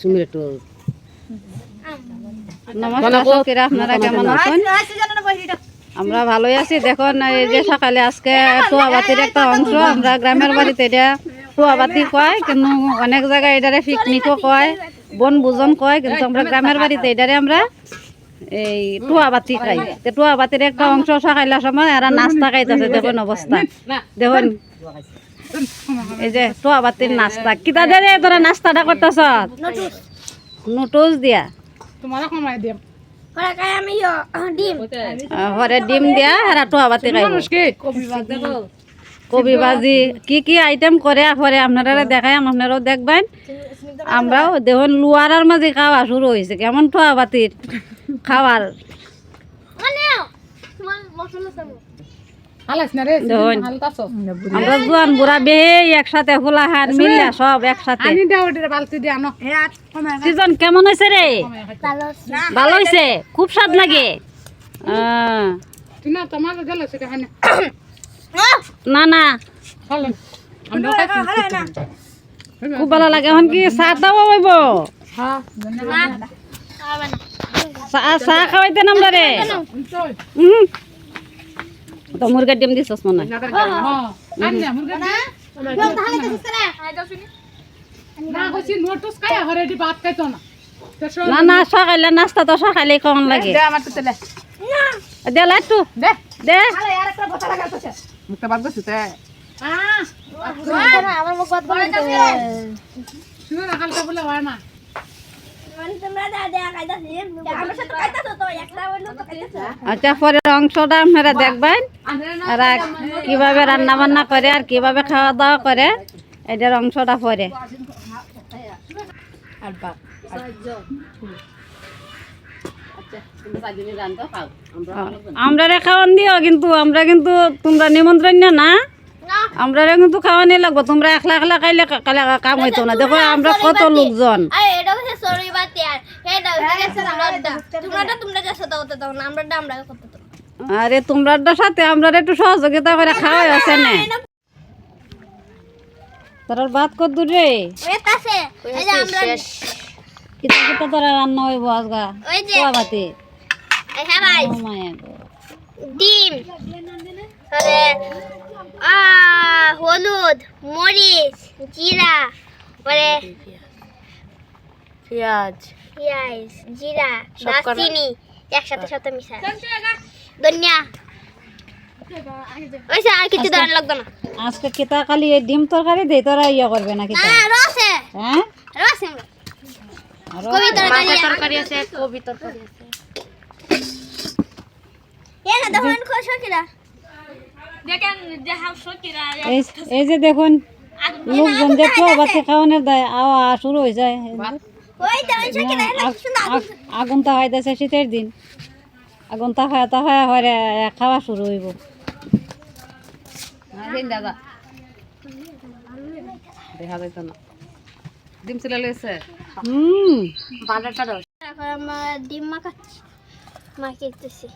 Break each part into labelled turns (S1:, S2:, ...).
S1: সুমির একটু নমস্কার আপনারা কেমন আছেন? আমরা ভালোই আছি। দেখুন এই যে সকালে আজকে টুয়াবাতির একটা অংশ। আমরা গ্রামের বাড়িতে এটা টুয়াবাতি কয় কিন্তু অনেক জায়গায় এটারে পিকনিকও কয় বন ভোজন কয় কিন্তু আমরা গ্রামের বাড়িতে এটারে আমরা এই টুয়াবাতি খাই। তো টুয়াবাতির একটা অংশ সকালের সময় এরা নাস্তা খাইতেছে দেখুন অবস্থা। দেখুন। এই যে নাস্তা। কিতা দে রে তোরা নাস্তাটা করতেছ? নুটুস দিয়া?
S2: তোমার কমাই দিম।
S1: আহ, ডিম দিয়া কবি ভাজি কি কি আইটেম করে পরে আপনারা দেখাই আপনারাও দেখবেন। আমরাও দেখুন লুয়ারার মাঝে খাওয়া শুরু হয়েছে কেমন ঠোয়া বাতির খাওয়ার
S2: হালাস না রে
S1: দেখুন।
S2: হালতাছ
S1: আমরা জোয়ান বুড়া বেহে একসাথে মিললে সব একসাথে। সিজন কেমন হয়েছে রে? ভালো হয়েছে খুব স্বাদ লাগে।
S2: না।
S1: না খুব ভালো লাগে। এখন কি চাহ দাও হইব? চাহ চাহ খাওয়াইতে আমরা রে। উম। তো মুরগের ডিম দিছস মনে
S2: না না
S1: সকালে নাস্তা তো সকালে কেমন লাগে।
S2: দে আমার তো
S1: দে
S2: দে।
S1: দে।
S2: মুখটা বাদ গেছে তে। শুনো না হালকা বলে হয় না।
S1: আচ্ছা। পরের অংশটা আপনারা দেখবেন। এরা কীভাবে রান্না বান্না করে আর কীভাবে খাওয়া দাওয়া করে এটার অংশটা পরে। আমরা খাওয়ান দিও কিন্তু আমরা কিন্তু তোমরা নিমন্ত্রণ না। আমরা কিন্তু খাওয়ানি লাগবো। তোমরা একলা একলা খাইলে কালে- কাম হইতো না। দেখো আমরা কত লোকজন।
S3: সরি বাতি আর তোমরা তোমরা তোমরা দাও তো দাও না আমরা আমরা করতে দাও।
S1: আরে তোমরা সাথে আমরা একটু সহযোগিতা করে খাওয়াই আছে না। তোর বাদ কর দূর? রে
S3: আছে এই যে আমরা
S1: কিতা কিতা তোরা রান্না হইব আজগা?
S3: ওই যে
S1: পোয়াবাতি
S3: হ্যাঁ ভাই। ডিম তাহলে হলুদ মরিচ জিরা পরে
S4: পেঁয়াজ।
S3: পেঁয়াজ জিরা দারচিনি একসাথে সাথে ধনিয়া। ওইসে আর কিছু দাঁড়ান লাগবে না।
S1: আজকে কিতা খালি এই ডিম তরকারি দে তোরা ইয়ে করবে না কিতা
S3: রসে।
S1: হ্যাঁ?
S3: রসে। কবি তরকারি
S4: তরকারি আছে। কবি তরকারি আছে।
S3: এ না দেখুন খুশি কিরা
S1: এই এই যে দেখুন লোকজন যে খাওয়ানোর দেয় আওয়া শুরু হয়ে যায়।
S3: তো
S1: আগুন তা শীতের দিন। আগুন তা হয় তা হয় হরে খাওয়া শুরু হইব।
S2: দাদা। দেখা যাইতো না। ডিম ছিল লেছে
S1: হুম।
S3: এখন আমরা ডিম মাখাচ্ছি মাখিতেছি।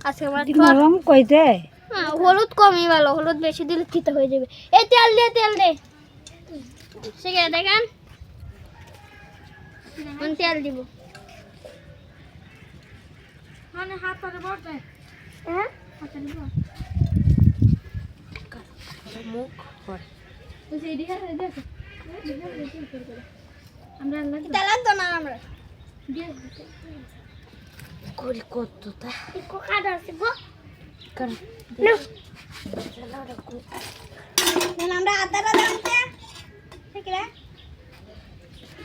S3: আজকে আমরা
S1: নরম কইতে?
S3: হ্যাঁ, হলুদ কমই ভালো হলুদ বেশি দিলে তিতা হয়ে যাবে। এই তেল দে তেল দে। দেখেন। তেল দিব। মানে হাত ধরে বসে হ্যাঁ? হাতে দিব
S4: মুখ
S3: আমরা
S4: করি কত তা।
S3: একটু কাটা আছে গো। আমরা আদাটা দাঁড়াতে ঠিক রে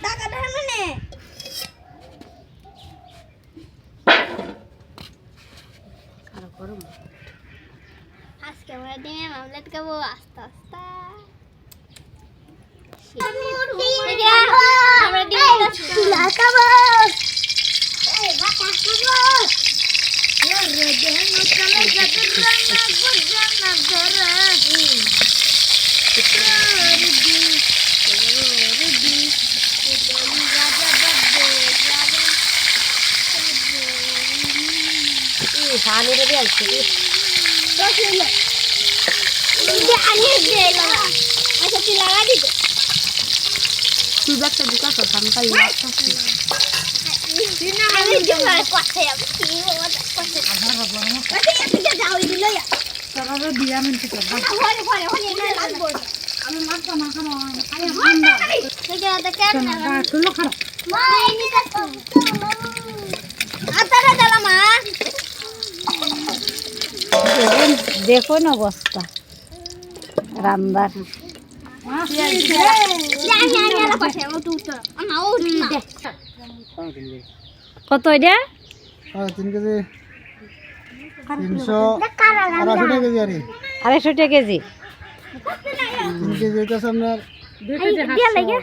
S3: টাকা ধরে মানে
S4: কারও গরম
S3: আজকে আমরা ডিমে মামলেট খাব আস্তে আস্তে আমরা ডিমে চুলা খাব
S4: পানি রেডি আছে
S3: আচ্ছা তুই লাগা দিতে
S4: তুই একটা দিকাছ আমি তাই
S3: আমি যেভাবে কথাই আমি কি বলবো কথাই যাও দিল ইয়া
S2: তোরা দিয়া মিনতি কর
S3: ঘরে ঘরে ঘরে লাগবো
S2: আমি মাছ না খানো
S3: থেকে দেখেন
S2: গা তুলো খারাপ
S3: মা এই নিতে আতারা দালা মা
S1: দেখুন দেখুন অবস্থা রান্দার কত এটা?
S5: তিন কেজি তিনশো আড়াইশো টাকা কেজি। আর।
S1: আড়াইশো টাকা কেজি।
S5: তিন কেজি এটা আপনার
S2: দুই কেজি
S3: দিয়া লাগে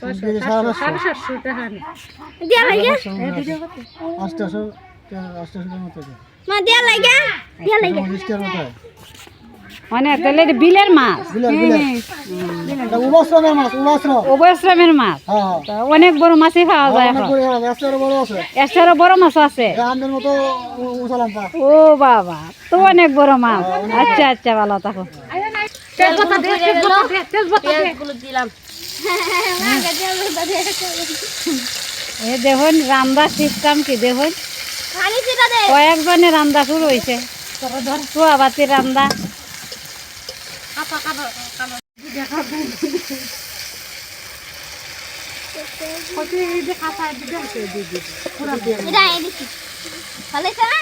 S5: তিন কেজি সাড়ে
S2: সাড়ে
S5: সাতশো
S2: সাতশো টাকা নি
S3: দিয়া লাগে
S5: মতো
S1: মানে তাহলে বিলের মাছ।
S5: এটা উবাশ্রমের মাছ হ্যাঁ। হ্যাঁ।
S1: অনেক বড় মাছই পাওয়া যায় এখন।
S5: বড়
S1: মাছ আছে। ও বাবা তো অনেক বড় মাছ। আচ্ছা আচ্ছা ভালো থাকো। দেখুন রান্দা সিস্টেম কি দেখুন।
S3: খালি সেটা দে।
S1: কয়েকজনে রান্দা হয়েছে চুয়া বাতির রান্দা
S2: কত এই যে খাসা দিতে আছে দি দি পুরা দিয়ে
S3: এটা এই দিছি ভালো আছে না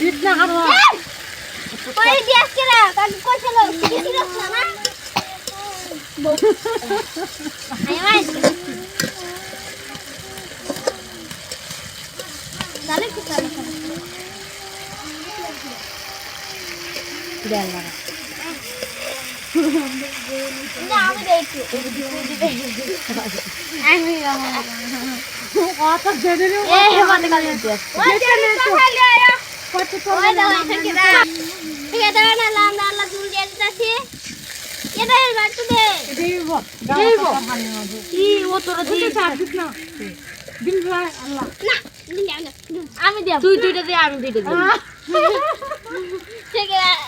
S2: দিত না খাব
S3: ওই দিয়া কেরা কাজ করছিল কিছু রাখছ না আয় তাহলে কি তাহলে না আমি দেখছি আমি
S2: কত দেরে রে
S3: এ মানে কাজ ওই যে খালি আয়া
S2: কত
S3: ওই দাও এটা কি দা ঠিক আছে না লাম আল্লাহ দিয়ে
S2: তুই দিন
S3: আমি
S4: দুইটা দে আমি দুইটা দিই
S3: ঠিক আছে।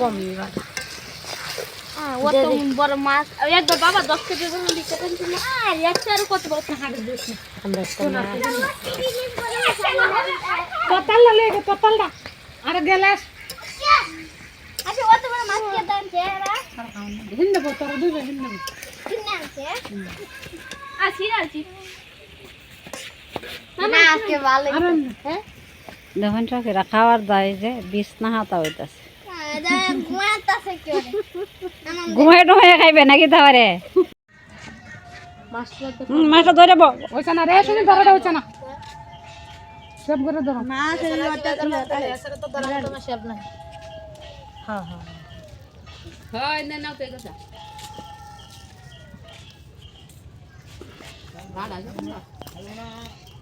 S4: কম
S3: বড় মাছ একবার বাবা 10 কেজি আর একশো আর কত বড়
S4: আমরা একটা মাছ
S2: পতালটা আর গ্যালাস
S3: আচ্ছা ও তো বড় মাছ কে আসি আসি মামা আজকে ভালো।
S2: আর
S1: দেখুন সখীরা খাওয়ার দায় যে বিছনা হাতা হইতাছে। ঘুমাই টুমাই খাইবে নাকি হুম, মাছটা ধরে
S2: না রে শুনি ধরা হচ্ছে না। সব করে ধরো।
S4: হ্যাঁ হ্যাঁ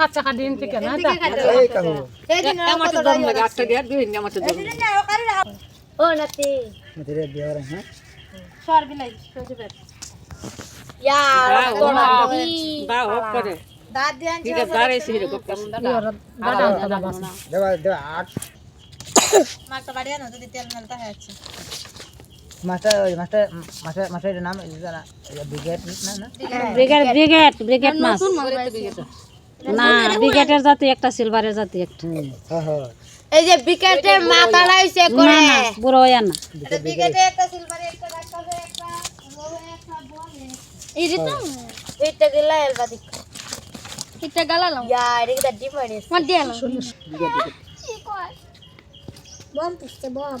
S2: কাচ্চা কাটিন থেকে না
S3: ও নাতি সর বিলাই সজবে ইয়া দাঁত দিয়ে আনছে
S5: দেবা দেবা আট
S3: মাছটা বাড়ি আনো যদি তেল মেলতা হয়ে আছে
S5: মাস্টার ওই মাস্টার মাস্টার মাস্টারের নাম ব্রিগেড না না?
S1: Brigade brigade brigade. মাছ। না ব্রিগেডের জাতি একটা সিলভারের জাতি একটা।
S5: হ্যাঁ হ্যাঁ।
S3: এই যে বিকেটের মাথাটা হইছে
S1: না না বুড়ো হইয়া না।
S3: বিকেটে একটা সিলভারে একটা একটা একটা একটা বলে এই রে তো। এটা গেলা এলবা দিক এটা গালালাম এটা বম পুষতে বম।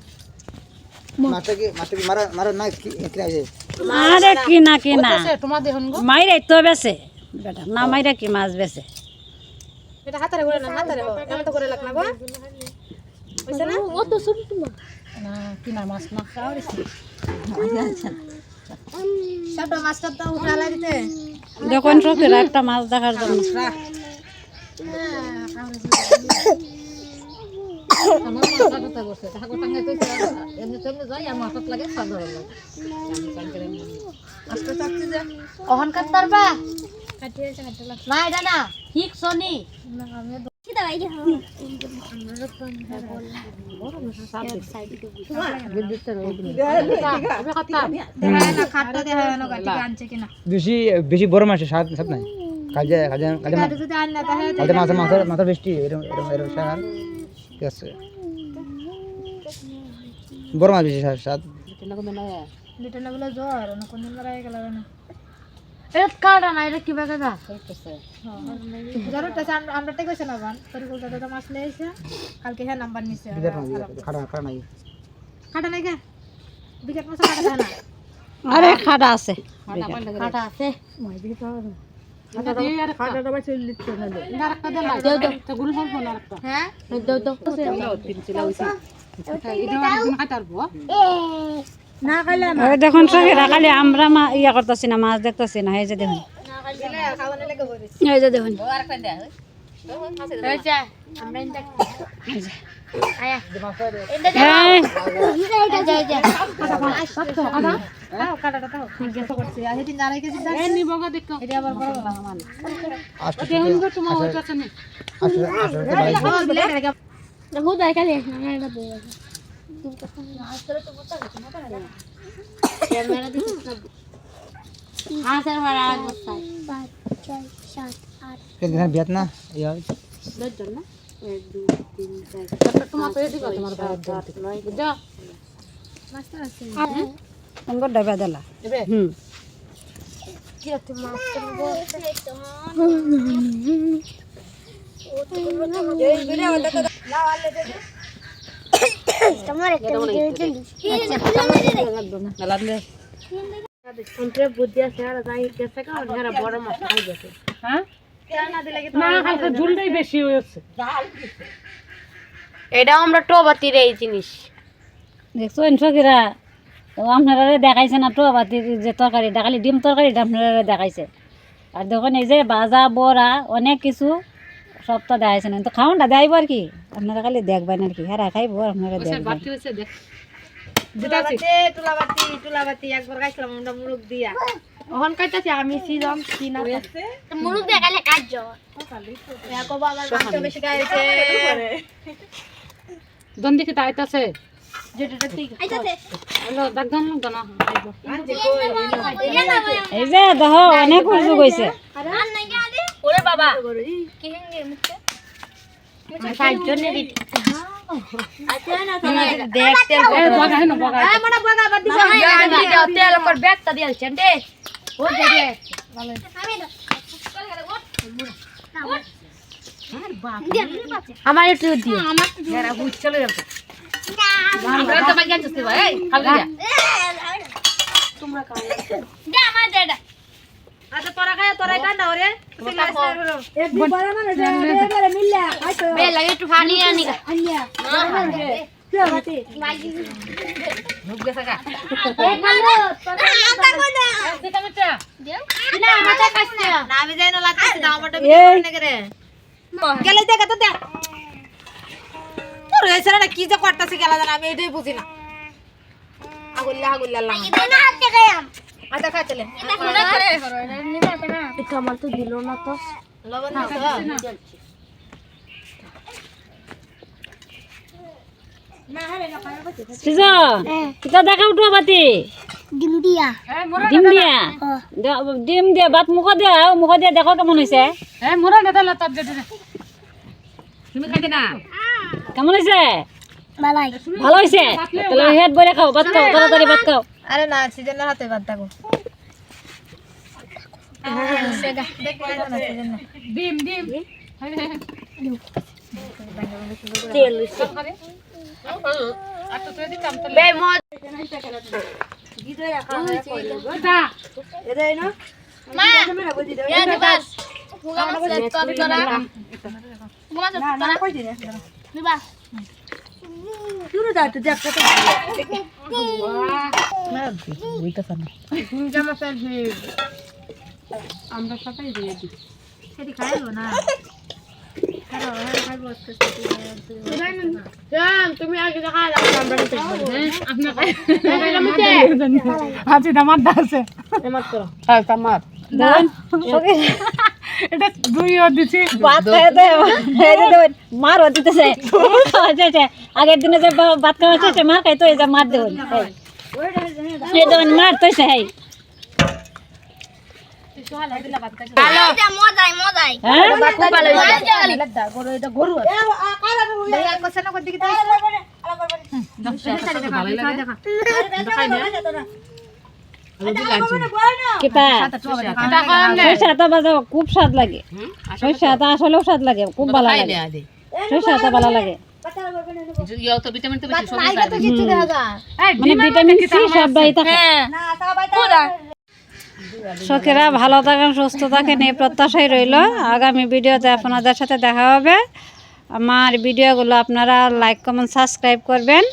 S1: আরে কিনা কিনা
S2: দেখুন
S1: মাইরে তো বেছে। বেটা না মাইরা কি মাছ বেছে?
S2: এটা হাতারে করে না হাতারে এমন তো করে লাগ না গো। বুঝছ না?
S3: ও তো ছোট
S2: না কিনা মাছ না
S3: ছোট মাছটা তো উঠালা দিতে।
S1: দেখুন একটা মাছ দেখার জন্য।
S4: আমার মাথা কথা বসে ঠাকুর টাঙ্গে তো এমনি তেমনি যাই আর মাথাত লাগে সাধারণ লাগে
S3: কখন কাট পারবা না এটা না ঠিক শনি
S5: বেশি বড় মাছ সাত সাত নাই কাজে কাজে কাজে মাছ বৃষ্টি এরকম এরকম এরকম ঠিক আছে। বড় মাছ বেশি সাত সাত
S3: এটা কাটা না এটা কি বাগা দা
S2: কালকে নাম্বার নিছে
S5: বিরাট মাছ। খাড়া খাড়া নাই।
S2: কাটা নাই কে বিকেট মাছ কাটা যায় না
S1: আরে খাটা আছে।
S3: কাটা আছে।
S1: দেখুন আমরা ইয়া করতেছি না মাছ দেখতেছি না এই যে দেখুন। এই যে দেখুন।
S3: আমরা ইনটা আয়া
S1: এই,
S3: এটা যা যা
S2: দাও কাটাটা দাও গেছে করছি। আর হেদিন আড়াই কেজি দাও এ নিব গো দেখো। এটা আবার বড় বড় মান
S5: আষ্ট
S2: দেখুন গো তোমার ওটা আছে নি।
S5: আষ্ট আষ্ট বাইশ
S2: দিলে এটা
S3: দেখো দাই খালি না এটা দে हाँ
S1: তোমাকে ডেবে দিলা। হুম।
S2: আচ্ছা, হ্যাঁ?
S3: এটাও আমরা টোবাতির এই জিনিস।
S1: দেখছ ইনসো কিরা? ও আপনারা দেখাইছে না তো বাতির যে তরকারি দেখালি ডিম তরকারিটা আপনারা দেখাইছে। আর দেখুন এই যে বাজা বড়া অনেক কিছু সবটা দেখাইছে না তো খাওয়ানটা দেখাইব আর কি? আপনারা খালি দেখবেন আর কি। হ্যাঁ খাইব আপনারা দেখবেন।
S2: দেখ। তুলাবাতি তুলাবাতি তুলাবাতি একবার গাইছিলাম আমরা মুরগ দিয়া। ওখান আমি সিজম সিনা
S3: মুরুক দেখালে কাজ যাওয়া
S2: কবা আমার মাংস বেশি গাইছে দন তাইতাছে
S1: এই যে দেহ অনেক উজু গেছে
S3: ওরে বাবা। কি হেঙ্গে মুখে সাতজনে দিতে দেখতে
S2: এ বগা হেন বগা
S3: তেল কর ব্যাগটা দিয়েছেন দে ও দে দে আমার একটু দিও। আমার
S4: আমরা তো বাগিয়ে যাচ্ছি ভাই এই খালি যা
S3: তোমরা খাও দে আমার দে দে
S2: আচ্ছা তোরা খায় তোরা কান্না ওরে তুই লাইস করো
S3: বে লাগে একটু পানি আনি গা
S4: মুখ গেছে গা
S3: না মাথা কাটছে
S2: না আমি যাই না লাগতেছি না আমারটা
S1: এই
S2: করে গেলে দেখা তো দেখ তোর হয়েছে না কি যে করতেছে গেলা জানা আমি এটাই বুঝি না। আগুল্লা আগুল্লা
S6: আচ্ছা চলে।
S7: এটা আমার তো দিল না তো।
S6: লবণ দিছো?
S1: সিজা কিতা দেখা উঠবা বাতি।
S7: ডিম দিয়া।
S1: ডিম দিয়া। দে- ডিম দিয়া ভাত মুখ দিয়া মুখ দিয়া দেখো কেমন হয়েছে
S2: মোরা নেতা লতাপ দে দে
S6: তুমি খাইতে না?
S1: কেমন হয়েছে ভালো হয়েছে তাহলে হেড বলে খাও ভাত খাও তাড়াতাড়ি ভাত খাও।
S6: আরে না সিজনের হাতে বাদ থাকো।
S2: ডিম ডিম।
S1: তেল
S7: মা
S2: আমরা সবাই দিয়ে দিই।
S6: সেটি খাইবো না?
S2: আছে দামার আছে। হ্যাঁ দামার এটা দুইও দিছি
S1: ভাত খাই দে এই মার দিতেছে আচ্ছা আচ্ছা আগের দিনে যে ভাত খাওয়া শেষে মার খাইতো এই যে মার দেবেন এই দেবেন মার
S7: মজাই মজাই
S1: হ্যাঁ বাজা খুব স্বাদ লাগে। আসলেও স্বাদ লাগে খুব ভালো লাগে। ভালো লাগে? মানে ভালো থাকেন সুস্থ থাকেন এই প্রত্যাশাই রইল। আগামী ভিডিওতে আপনাদের সাথে দেখা হবে। আমার ভিডিওগুলো আপনারা লাইক কমেন্ট সাবস্ক্রাইব করবেন।